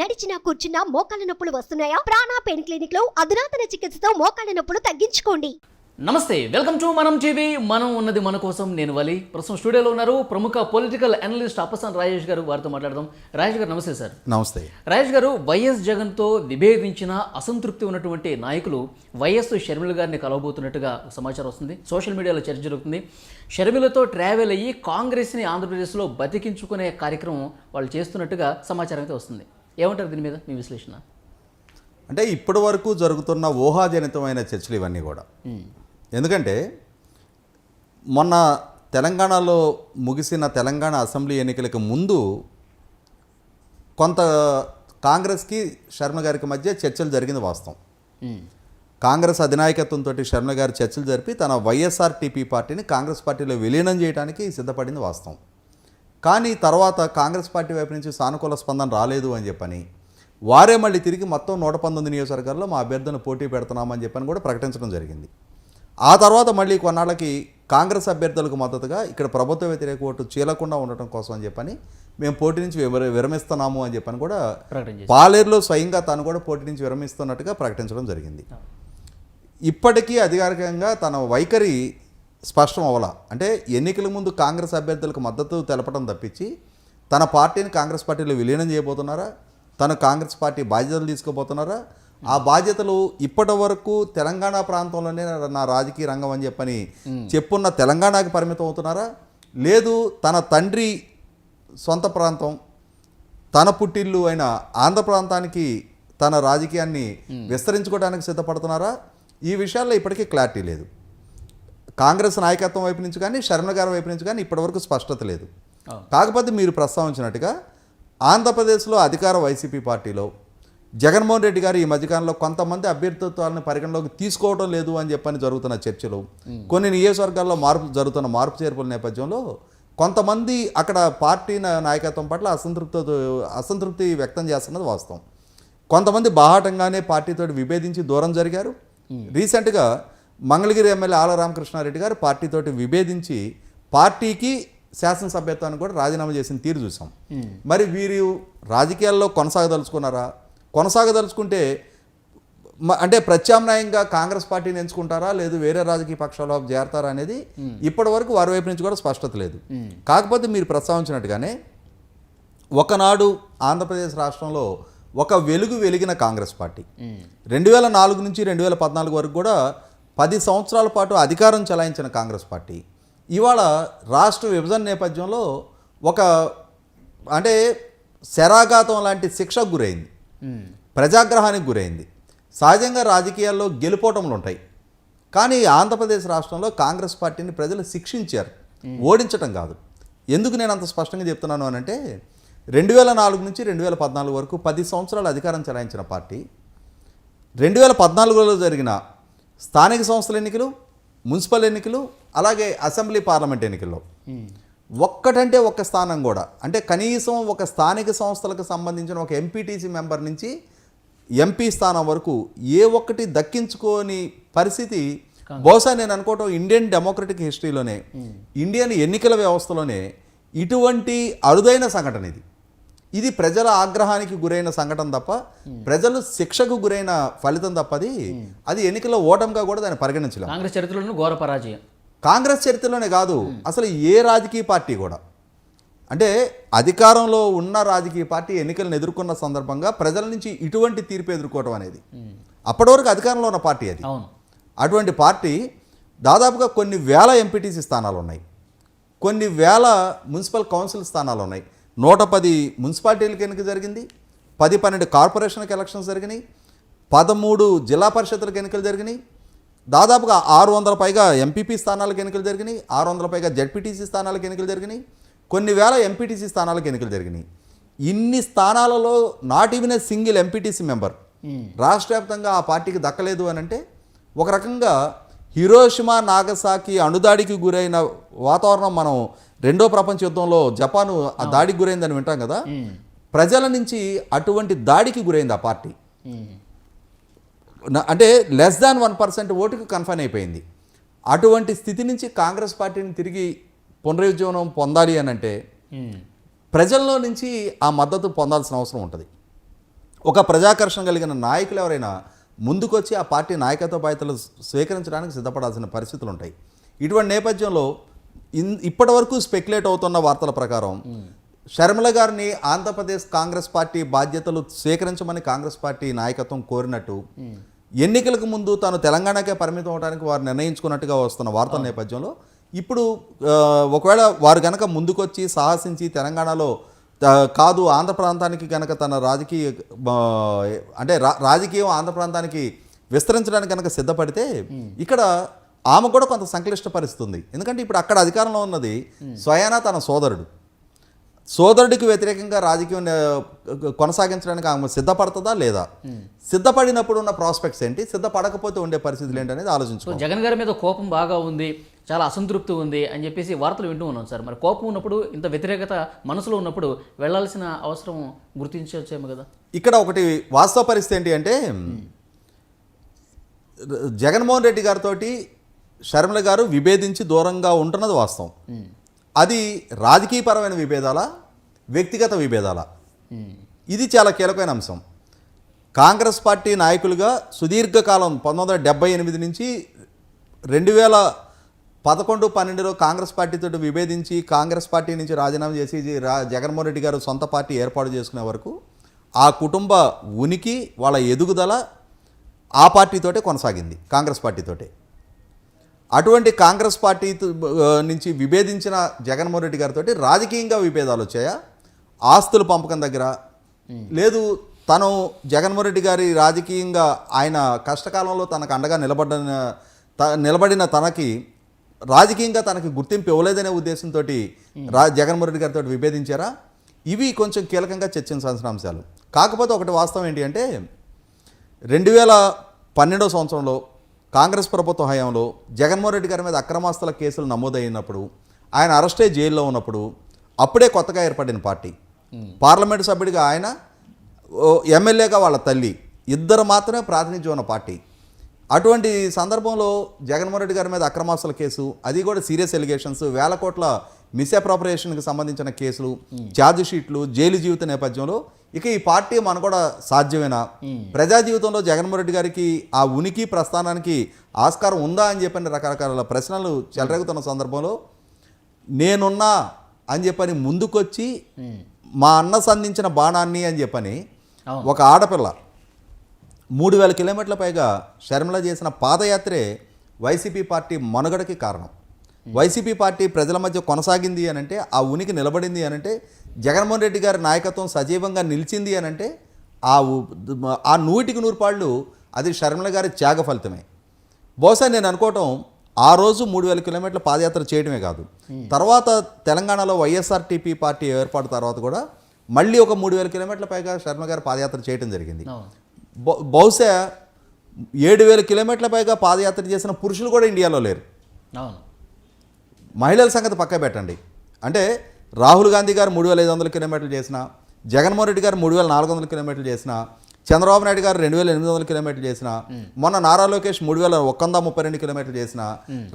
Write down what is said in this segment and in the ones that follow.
నడిచినా కూర్చున్నా మోకాళ్ళ నొప్పులు వస్తున్నాయా? ప్రాణా పెయిన్ క్లినిక్లో అధునాతన చికిత్సతో మోకాళ్ళ నొప్పులు తగ్గించుకోండి. నమస్తే వెల్కమ్ టు మనం టీవీ. మనం ఉన్నది మన కోసం నేను వలి. ప్రస్తుతం స్టూడియోలో ఉన్నారు ప్రముఖ పొలిటికల్ అనలిస్ట్ అప్పసాన్ రాజేష్ గారు. వారితో మాట్లాడదాం. రాజేష్ గారు నమస్తే సార్. నమస్తే. రాజేష్ గారు వైఎస్ జగన్తో విభేదించిన అసంతృప్తి ఉన్నటువంటి నాయకులు వైఎస్ షర్మిల గారిని కలవబోతున్నట్టుగా సమాచారం వస్తుంది. సోషల్ మీడియాలో చర్చ జరుగుతుంది. షర్మిలతో ట్రావెల్ అయ్యి కాంగ్రెస్ని ఆంధ్రప్రదేశ్లో బతికించుకునే కార్యక్రమం వాళ్ళు చేస్తున్నట్టుగా సమాచారం అయితే వస్తుంది. ఏమంటారు దీని మీద మీ విశ్లేషణ? అంటే ఇప్పటి వరకు జరుగుతున్న ఊహాజనితమైన చర్చలు ఇవన్నీ కూడా. ఎందుకంటే మొన్న తెలంగాణలో ముగిసిన తెలంగాణ అసెంబ్లీ ఎన్నికలకు ముందు కొంత కాంగ్రెస్కి శర్మ గారికి మధ్య చర్చలు జరిగింది వాస్తవం. కాంగ్రెస్ అధినాయకత్వంతో శర్మ గారు చర్చలు జరిపి తన వైఎస్ఆర్టీపీ పార్టీని కాంగ్రెస్ పార్టీలో విలీనం చేయడానికి సిద్ధపడింది వాస్తవం. కానీ తర్వాత కాంగ్రెస్ పార్టీ వైపు నుంచి సానుకూల స్పందన రాలేదు అని చెప్పని వారే మళ్ళీ తిరిగి మొత్తం నూట పంతొమ్మిది నియోజకవర్గాల్లో మా అభ్యర్థులను పోటీ పెడుతున్నామని చెప్పని కూడా ప్రకటించడం జరిగింది. ఆ తర్వాత మళ్ళీ కొన్నాళ్ళకి కాంగ్రెస్ అభ్యర్థులకు మద్దతుగా ఇక్కడ ప్రభుత్వ వ్యతిరేక ఓటు చీలకుండా ఉండటం కోసం అని చెప్పని మేము పోటీ నుంచి విర- విరమిస్తున్నాము అని చెప్పని కూడా పాలేరులో స్వయంగా తాను కూడా పోటీ నుంచి విరమిస్తున్నట్టుగా ప్రకటించడం జరిగింది. ఇప్పటికీ అధికారికంగా తన వైఖరి స్పష్టం అవ్వాల అంటే ఎన్నికల ముందు కాంగ్రెస్ అభ్యర్థులకు మద్దతు తెలపడం తప్పించి తన పార్టీని కాంగ్రెస్ పార్టీలో విలీనం చేయబోతున్నారా? తను కాంగ్రెస్ పార్టీ బాధ్యతలు తీసుకోబోతున్నారా ఆ బాధ్యతలు ఇప్పటి వరకు తెలంగాణ ప్రాంతంలోనే నా- రాజకీయ రంగం అని చెప్పని చెప్పున్న తెలంగాణకి పరిమితం అవుతున్నారా? లేదు తన తండ్రి సొంత ప్రాంతం తన పుట్టిల్లు అయిన ఆంధ్ర ప్రాంతానికి తన రాజకీయాన్ని విస్తరించుకోవడానికి సిద్ధపడుతున్నారా? ఈ విషయాల్లో ఇప్పటికీ క్లారిటీ లేదు. కాంగ్రెస్ నాయకత్వం వైపు నుంచి కానీ శర్మ గారి వైపు నుంచి కానీ ఇప్పటివరకు స్పష్టత లేదు. కాకపోతే మీరు ప్రస్తావించినట్టుగా ఆంధ్రప్రదేశ్లో అధికార వైసీపీ పార్టీలో జగన్మోహన్ రెడ్డి గారు ఈ మధ్యకాలంలో కొంతమంది అభ్యర్థిత్వాలను పరిగణలోకి తీసుకోవడం లేదు అని చెప్పని జరుగుతున్న చర్చలు కొన్ని నియోజకవర్గాల్లో మార్పు జరుగుతున్న మార్పు చేర్పుల నేపథ్యంలో కొంతమంది అక్కడ పార్టీ నాయకత్వం పట్ల అసంతృప్తి అసంతృప్తి వ్యక్తం చేస్తున్నది వాస్తవం. కొంతమంది బాహాటంగానే పార్టీతో విభేదించి దూరం జరిగారు. రీసెంట్గా మంగళగిరి ఎమ్మెల్యే ఆల రామకృష్ణారెడ్డి గారు పార్టీతోటి విభేదించి పార్టీకి శాసనసభ్యత్వాన్ని కూడా రాజీనామా చేసిన తీరు చూసాం. మరి వీరు రాజకీయాల్లో కొనసాగదలుచుకున్నారా? కొనసాగదలుచుకుంటే అంటే ప్రత్యామ్నాయంగా కాంగ్రెస్ పార్టీని ఎంచుకుంటారా? లేదు వేరే రాజకీయ పక్షాల్లో చేరతారా అనేది ఇప్పటి వరకు వారి వైపు నుంచి కూడా స్పష్టత లేదు. కాకపోతే మీరు ప్రస్తావించినట్టుగానే ఒకనాడు ఆంధ్రప్రదేశ్ రాష్ట్రంలో ఒక వెలుగు వెలిగిన కాంగ్రెస్ పార్టీ. రెండు వేల నాలుగు నుంచి రెండు వేల పద్నాలుగు వరకు కూడా పది సంవత్సరాల పాటు అధికారం చెలాయించిన కాంగ్రెస్ పార్టీ. ఇవాళ రాష్ట్ర విభజన నేపథ్యంలో ఒక అంటే శరాఘాతం లాంటి శిక్షకు గురైంది. ప్రజాగ్రహానికి గురైంది. సహజంగా రాజకీయాల్లో గెలుపోటములు ఉంటాయి. కానీ ఆంధ్రప్రదేశ్ రాష్ట్రంలో కాంగ్రెస్ పార్టీని ప్రజలు శిక్షించారు. ఓడించటం కాదు. ఎందుకు నేను అంత స్పష్టంగా చెప్తున్నాను అని అంటే రెండు వేల నాలుగు నుంచి రెండు వేల పద్నాలుగు వరకు పది సంవత్సరాలు అధికారం చెలాయించిన పార్టీ రెండు వేల పద్నాలుగులో జరిగిన స్థానిక సంస్థల ఎన్నికలు మున్సిపల్ ఎన్నికలు అలాగే అసెంబ్లీ పార్లమెంట్ ఎన్నికల్లో. ఒక్కటంటే ఒక్క స్థానం కూడా. అంటే కనీసం ఒక స్థానిక సంస్థలకు సంబంధించిన ఒక ఎంపీటీసీ మెంబర్ నుంచి ఎంపీ స్థానం వరకు ఏ ఒక్కటి దక్కించుకోని పరిస్థితి బహుశా నేను అనుకోవటం ఇండియన్ డెమోక్రటిక్ హిస్టరీలోనే ఇండియన్ ఎన్నికల వ్యవస్థలోనే ఇటువంటి అరుదైన సంఘటన ఇది. ఇది ప్రజల ఆగ్రహానికి గురైన సంఘటన తప్ప ప్రజలు శిక్షకు గురైన ఫలితం తప్పది. అది ఎన్నికల్లో ఓటమిగా కూడా దాన్ని పరిగణించలేం. కాంగ్రెస్ చరిత్రలోనూ ఘోర పరాజయం. కాంగ్రెస్ చరిత్రలోనే కాదు అసలు ఏ రాజకీయ పార్టీ కూడా. అంటే అధికారంలో ఉన్న రాజకీయ పార్టీ ఎన్నికలను ఎదుర్కొన్న సందర్భంగా ప్రజల నుంచి ఇటువంటి తీర్పు ఎదుర్కోవడం అనేది. అప్పటి వరకు అధికారంలో ఉన్న పార్టీ అది. అటువంటి పార్టీ దాదాపుగా కొన్ని వేల ఎంపీటీసీ స్థానాలు ఉన్నాయి కొన్ని వేల మున్సిపల్ కౌన్సిల్ స్థానాలు ఉన్నాయి నూట పది మున్సిపాలిటీలకు ఎన్నిక జరిగింది పది పన్నెండు కార్పొరేషన్కి ఎలక్షన్స్ జరిగినాయి పదమూడు జిల్లా పరిషత్లకు ఎన్నికలు జరిగినాయి దాదాపుగా ఆరు వందల పైగా ఎంపీపీ స్థానాలకు ఎన్నికలు జరిగినాయి ఆరు వందల పైగా జడ్పీటీసీ స్థానాలకు ఎన్నికలు జరిగినాయి కొన్ని వేల ఎంపీటీసీ స్థానాలకు ఎన్నికలు జరిగినాయి. ఇన్ని స్థానాలలో not even a single MPTC member రాష్ట్ర వ్యాప్తంగా ఆ పార్టీకి దక్కలేదు అని అంటే ఒక రకంగా హిరోషిమా నాగసాకి అణుదాడికి గురైన వాతావరణం మనం రెండో ప్రపంచ యుద్ధంలో జపాను ఆ దాడికి గురైందని వింటాం కదా. ప్రజల నుంచి అటువంటి దాడికి గురైంది ఆ పార్టీ. అంటే లెస్ దాన్ వన్ పర్సెంట్ ఓటుకు కన్ఫైన్ అయిపోయింది. అటువంటి స్థితి నుంచి కాంగ్రెస్ పార్టీని తిరిగి పునరుజ్జీవనం పొందాలి అని అంటే. ప్రజల్లో నుంచి ఆ మద్దతు పొందాల్సిన అవసరం ఉంటుంది. ఒక ప్రజాకర్షణ కలిగిన నాయకులు ఎవరైనా ముందుకొచ్చి ఆ పార్టీ నాయకత్వ బాధ్యతలు స్వీకరించడానికి సిద్ధపడాల్సిన పరిస్థితులు ఉంటాయి. ఇటువంటి నేపథ్యంలో ఇన్ ఇప్పటి వరకు స్పెక్యులేట్ అవుతున్న వార్తల ప్రకారం షర్మిల గారిని ఆంధ్రప్రదేశ్ కాంగ్రెస్ పార్టీ బాధ్యతలు స్వీకరించమని కాంగ్రెస్ పార్టీ నాయకత్వం కోరినట్టు ఎన్నికలకు ముందు తాను తెలంగాణకే పరిమితం అవడానికి వారు నిర్ణయించుకున్నట్టుగా వస్తున్న వార్తల నేపథ్యంలో ఇప్పుడు ఒకవేళ వారు కనుక ముందుకొచ్చి సాహసించి తెలంగాణలో కాదు ఆంధ్ర ప్రాంతానికి కనుక తన రాజకీయ అంటే రా- రాజకీయం ఆంధ్ర ప్రాంతానికి విస్తరించడానికి కనుక సిద్ధపడితే ఇక్కడ ఆమె కూడా కొంత సంక్లిష్ట పరిస్థితి ఉంది ఎందుకంటే ఇప్పుడు అక్కడ అధికారంలో ఉన్నది స్వయానా తన సోదరుడు. సోదరుడికి వ్యతిరేకంగా రాజకీయం కొనసాగించడానికి ఆమె సిద్ధపడుతుందా లేదా? సిద్ధపడినప్పుడు ఉన్న ప్రాస్పెక్ట్స్ ఏంటి? సిద్ధపడకపోతే ఉండే పరిస్థితులు ఏంటి అనేది ఆలోచించుకో జగన్ గారి మీద కోపం బాగా ఉంది చాలా అసంతృప్తి ఉంది అని చెప్పేసి వార్తలు వింటూ ఉన్నాం సార్. మరి కోపం ఉన్నప్పుడు ఇంత వ్యతిరేకత మనసులో ఉన్నప్పుడు వెళ్ళాల్సిన అవసరం గుర్తించవచ్చేమో కదా? ఇక్కడ ఒకటి వాస్తవ పరిస్థితి ఏంటి అంటే జగన్మోహన్ రెడ్డి గారితో షర్మిల గారు విభేదించి దూరంగా ఉంటున్నది వాస్తవం. అది రాజకీయపరమైన విభేదాల? వ్యక్తిగత విభేదాల? ఇది చాలా కీలకమైన అంశం. కాంగ్రెస్ పార్టీ నాయకులుగా సుదీర్ఘకాలం పంతొమ్మిది వందల డెబ్బై ఎనిమిది నుంచి రెండు వేల పదకొండు పన్నెండులో కాంగ్రెస్ పార్టీతో విభేదించి కాంగ్రెస్ పార్టీ నుంచి రాజీనామా చేసి రా జగన్మోహన్ రెడ్డి గారు సొంత పార్టీ ఏర్పాటు చేసుకునే వరకు ఆ కుటుంబ ఉనికి వాళ్ళ ఎదుగుదల ఆ పార్టీతోటే కొనసాగింది కాంగ్రెస్ పార్టీతోటే అటువంటి కాంగ్రెస్ పార్టీ నుంచి విభేదించిన జగన్మోహన్ రెడ్డి గారితో రాజకీయంగా విభేదాలు వచ్చాయా? ఆస్తుల పంపకం దగ్గర. లేదు తను జగన్మోహన్ రెడ్డి గారి రాజకీయంగా ఆయన కష్టకాలంలో తనకు అండగా నిలబడిన త నిలబడిన తనకి రాజకీయంగా తనకి గుర్తింపు ఇవ్వలేదనే ఉద్దేశంతో రా జగన్మోహన్ రెడ్డి గారితో విభేదించారా? ఇవి కొంచెం కీలకంగా చర్చించాల్సిన అంశాలు. కాకపోతే ఒకటి వాస్తవం ఏంటి అంటే రెండు వేల పన్నెండో సంవత్సరంలో కాంగ్రెస్ ప్రభుత్వ హయాంలో జగన్మోహన్ రెడ్డి గారి మీద అక్రమాస్తుల కేసులు నమోదైనప్పుడు ఆయన అరెస్టే జైల్లో ఉన్నప్పుడు అప్పుడే కొత్తగా ఏర్పడిన పార్టీ. పార్లమెంటు సభ్యుడిగా ఆయన ఎమ్మెల్యేగా వాళ్ళ తల్లి ఇద్దరు మాత్రమే ప్రాతినిధ్యం ఉన్న పార్టీ. అటువంటి సందర్భంలో జగన్మోహన్ రెడ్డి గారి మీద అక్రమాస్తుల కేసు అది కూడా సీరియస్ ఎలిగేషన్స్ వేల కోట్ల మిస్అప్రాపరేషన్కి సంబంధించిన కేసులు ఛార్జ్ షీట్లు జైలు జీవిత నేపథ్యంలో ఇక ఈ పార్టీ మన కూడా సాధ్యమేనా? ప్రజా జీవితంలో జగన్మోహన్ రెడ్డి గారికి ఆ ఉనికి ప్రస్థానానికి ఆస్కారం ఉందా అని చెప్పని రకరకాల ప్రశ్నలు చెలరేగుతున్న సందర్భంలో నేనున్నా అని చెప్పని ముందుకొచ్చి మా అన్న సంధించిన బాణాన్ని అని చెప్పని. ఒక ఆడపిల్ల మూడు వేల కిలోమీటర్ల పైగా షర్మిల చేసిన పాదయాత్రే వైసీపీ పార్టీ మనుగడకి కారణం. వైసీపీ పార్టీ ప్రజల మధ్య కొనసాగింది అని అంటే ఆ ఉనికి నిలబడింది అని అంటే జగన్మోహన్ రెడ్డి గారి నాయకత్వం సజీవంగా నిలిచింది అని అంటే ఆ ఆ నూటికి నూరు పాళ్ళు అది షర్మిల గారి త్యాగ ఫలితమే. బహుశా నేను అనుకోవటం ఆ రోజు మూడు వేల కిలోమీటర్ల పాదయాత్ర చేయడమే కాదు. తర్వాత తెలంగాణలో వైఎస్ఆర్టీపీ పార్టీ ఏర్పాటు తర్వాత కూడా మళ్ళీ ఒక మూడు వేల కిలోమీటర్ల పైగా శర్మ గారు పాదయాత్ర చేయడం జరిగింది. బహుశా ఏడు వేల కిలోమీటర్ల పైగా పాదయాత్ర చేసిన పురుషులు కూడా ఇండియాలో లేరు. అవును. మహిళల సంగతి పక్క పెట్టండి. అంటే రాహుల్ గాంధీ గారు మూడు వేల ఐదు వందల కిలోమీటర్లు చేసిన జగన్మోహన్ రెడ్డి గారు మూడు వేల నాలుగు వందల కిలోమీటర్లు చేసిన చంద్రబాబు నాయుడు గారు రెండు వేల ఎనిమిది వందల కిలోమీటర్లు చేసిన మొన్న నారా లోకేష్ మూడు వేల ఒక్క వంద ముప్పై రెండు కిలోమీటర్లు చేసిన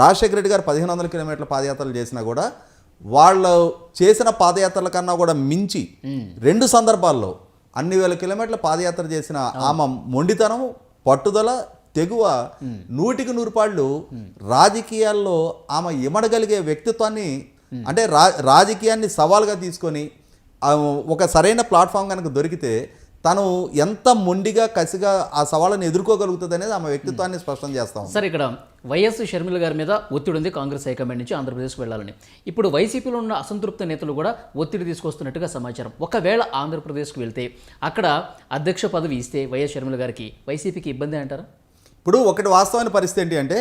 రాజశేఖర రెడ్డి గారు పదిహేను వందల కిలోమీటర్ల పాదయాత్రలు చేసినా కూడా వాళ్ళు చేసిన పాదయాత్రల కన్నా కూడా మించి రెండు సందర్భాల్లో అన్ని వేల కిలోమీటర్ల పాదయాత్ర చేసిన ఆమె మొండితనం పట్టుదల తెగువ నూటికి నూరు పాళ్ళు రాజకీయాల్లో ఆమె ఇమడగలిగే వ్యక్తిత్వాన్ని అంటే రా రాజకీయాన్ని సవాల్గా తీసుకొని ఒక సరైన ప్లాట్ఫామ్ కనుక దొరికితే తను ఎంత మొండిగా కసిగా ఆ సవాళ్ళని ఎదుర్కోగలుగుతుంది అనేది ఆమె వ్యక్తిత్వాన్ని స్పష్టం చేస్తాం సార్ ఇక్కడ వైఎస్ షర్మిల గారి మీద ఒత్తిడి ఉంది కాంగ్రెస్ హైకమాండ్ నుంచి ఆంధ్రప్రదేశ్కి వెళ్ళాలని. ఇప్పుడు వైసీపీలో ఉన్న అసంతృప్త నేతలు కూడా ఒత్తిడి తీసుకొస్తున్నట్టుగా సమాచారం. ఒకవేళ ఆంధ్రప్రదేశ్కి వెళ్తే అక్కడ అధ్యక్ష పదవి ఇస్తే వైఎస్ షర్మిల గారికి వైసీపీకి ఇబ్బంది అంటారా? ఇప్పుడు ఒకటి వాస్తవమైన పరిస్థితి ఏంటి అంటే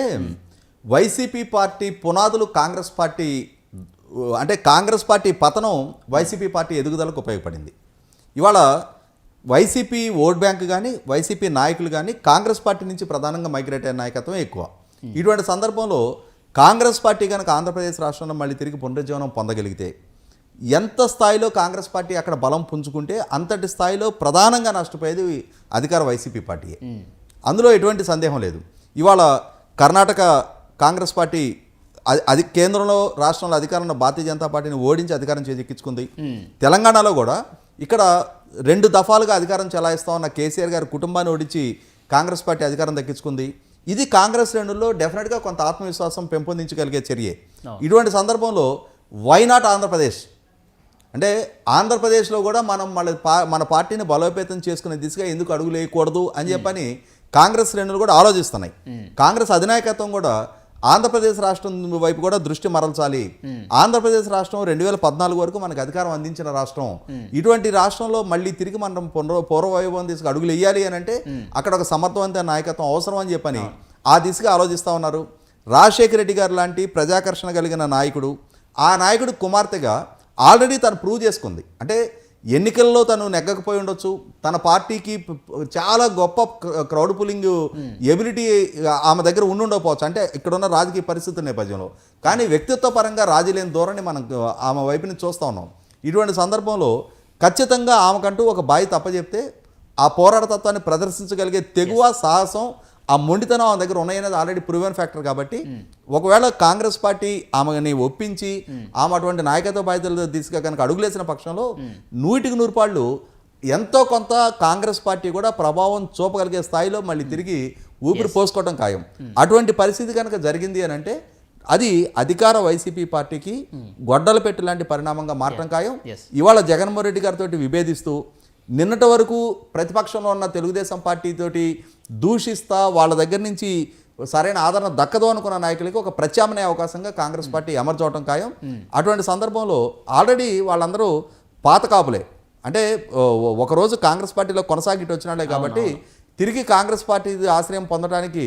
వైసీపీ పార్టీ పునాదులు కాంగ్రెస్ పార్టీ అంటే కాంగ్రెస్ పార్టీ పతనం వైసీపీ పార్టీ ఎదుగుదలకు ఉపయోగపడింది. ఇవాళ వైసీపీ ఓట్ బ్యాంక్ కానీ వైసీపీ నాయకులు కానీ కాంగ్రెస్ పార్టీ నుంచి ప్రధానంగా మైగ్రేట్ అయిన నాయకత్వం ఎక్కువ. ఇటువంటి సందర్భంలో కాంగ్రెస్ పార్టీ కనుక ఆంధ్రప్రదేశ్ రాష్ట్రంలో మళ్ళీ తిరిగి పునరుజ్జీవనం పొందగలిగితే ఎంత స్థాయిలో కాంగ్రెస్ పార్టీ అక్కడ బలం పుంజుకుంటే అంతటి స్థాయిలో ప్రధానంగా నష్టపోయేది అధికార వైసీపీ పార్టీయే. అందులో ఎటువంటి సందేహం లేదు. ఇవాళ కర్ణాటక కాంగ్రెస్ పార్టీ అది అది కేంద్రంలో రాష్ట్రంలో అధికారంలో భారతీయ జనతా పార్టీని ఓడించి అధికారం చేజెక్కించుకుంది. తెలంగాణలో కూడా ఇక్కడ రెండు దఫాలుగా అధికారం చెలాయిస్తా ఉన్న కేసీఆర్ గారి కుటుంబాన్ని ఓడించి కాంగ్రెస్ పార్టీ అధికారం దక్కించుకుంది. ఇది కాంగ్రెస్ శ్రేణుల్లో డెఫినెట్గా కొంత ఆత్మవిశ్వాసం పెంపొందించగలిగే చర్యే. ఇటువంటి సందర్భంలో వై నాట్ ఆంధ్రప్రదేశ్? అంటే ఆంధ్రప్రదేశ్లో కూడా మనం మన పా మన పార్టీని బలోపేతం చేసుకునే దిశగా ఎందుకు అడుగులు వేయకూడదు అని చెప్పని కాంగ్రెస్ శ్రేణులు కూడా ఆలోచిస్తున్నాయి. కాంగ్రెస్ అధినాయకత్వం కూడా ఆంధ్రప్రదేశ్ రాష్ట్రం వైపు కూడా దృష్టి మరల్చాలి. ఆంధ్రప్రదేశ్ రాష్ట్రం రెండు వేల పద్నాలుగు వరకు మనకు అధికారం అందించిన రాష్ట్రం. ఇటువంటి రాష్ట్రంలో మళ్ళీ తిరిగి మనం పునర్ పూర్వవైభవం తీసుకు అడుగులు వేయాలి అని అంటే అక్కడ ఒక సమర్థవంతమైన నాయకత్వం అవసరం అని చెప్పని ఆ దిశగా ఆలోచిస్తూ ఉన్నారు. రాజశేఖర రెడ్డి గారు లాంటి ప్రజాకర్షణ కలిగిన నాయకుడు ఆ నాయకుడు కుమార్తెగా ఆల్రెడీ తను ప్రూవ్ చేసుకుంది. అంటే ఎన్నికల్లో తను నెగ్గకపోయి ఉండొచ్చు. తన పార్టీకి చాలా గొప్ప క్రౌడ్ పులింగ్ ఎబిలిటీ ఆమె దగ్గర ఉండి ఉండకపోవచ్చు. అంటే ఇక్కడున్న రాజకీయ పరిస్థితుల నేపథ్యంలో. కానీ వ్యక్తిత్వ పరంగా రాజీ లేని ధోరణి మనం ఆమె వైపు నుంచి చూస్తూ ఉన్నాం. ఇటువంటి సందర్భంలో ఖచ్చితంగా ఆమెకంటూ ఒక బాధ్యత అప్పచెప్తే ఆ పోరాటతత్వాన్ని ప్రదర్శించగలిగే తెగువ సాహసం ఆ మొండితనం ఆమె దగ్గర ఉన్నాయనేది ఆల్రెడీ ప్రూవెన్ ఫ్యాక్టర్ కాబట్టి ఒకవేళ కాంగ్రెస్ పార్టీ ఆమెని ఒప్పించి ఆమె అటువంటి నాయకత్వ బాధ్యతల దిశగా కనుక అడుగులేసిన పక్షంలో నూటికి నూరు పాళ్ళు ఎంతో కొంత కాంగ్రెస్ పార్టీ కూడా ప్రభావం చూపగలిగే స్థాయిలో మళ్ళీ తిరిగి ఊపిరి పోసుకోవడం ఖాయం. అటువంటి పరిస్థితి కనుక జరిగింది అని అంటే అది అధికార వైసీపీ పార్టీకి గొడ్డల పెట్టు లాంటి పరిణామంగా మారటం ఖాయం. ఇవాళ జగన్మోహన్ రెడ్డి గారితో విభేదిస్తూ నిన్నటి వరకు ప్రతిపక్షంలో ఉన్న తెలుగుదేశం పార్టీతోటి దూషిస్తా వాళ్ళ దగ్గర నుంచి సరైన ఆదరణ దక్కదు అనుకున్న నాయకులకి ఒక ప్రత్యామ్నాయ అవకాశంగా కాంగ్రెస్ పార్టీ అమర్చవటం ఖాయం. అటువంటి సందర్భంలో ఆల్రెడీ వాళ్ళందరూ పాత కాపులే. అంటే ఒకరోజు కాంగ్రెస్ పార్టీలో కొనసాగిట్టు వచ్చినాడే కాబట్టి తిరిగి కాంగ్రెస్ పార్టీ ఆశ్రయం పొందడానికి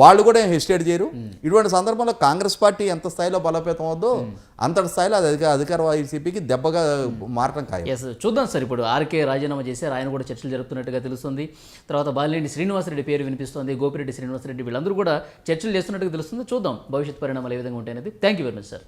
వాళ్ళు కూడా హెసిటేట్ చేయరు. ఇటువంటి సందర్భంలో కాంగ్రెస్ పార్టీ ఎంత స్థాయిలో బలోపేతం అవుద్దో అంతటి స్థాయిలో అది అధిక అధికార వైసీపీకి దెబ్బగా మారటం ఖాయం. చూద్దాం సార్ ఇప్పుడు ఆర్కే రాజీనామా చేశారు. ఆయన కూడా చర్చలు జరుపుతున్నట్టుగా తెలుస్తుంది. తర్వాత బాలినేని శ్రీనివాసరెడ్డి పేరు వినిపిస్తోంది. గోపిరెడ్డి శ్రీనివాసరెడ్డి వీళ్ళందరూ కూడా చర్చలు చేస్తున్నట్టుగా తెలుస్తుంది. చూద్దాం భవిష్యత్ పరిణామాలు ఏ విధంగా ఉంటాయనేది. Thank you very much sir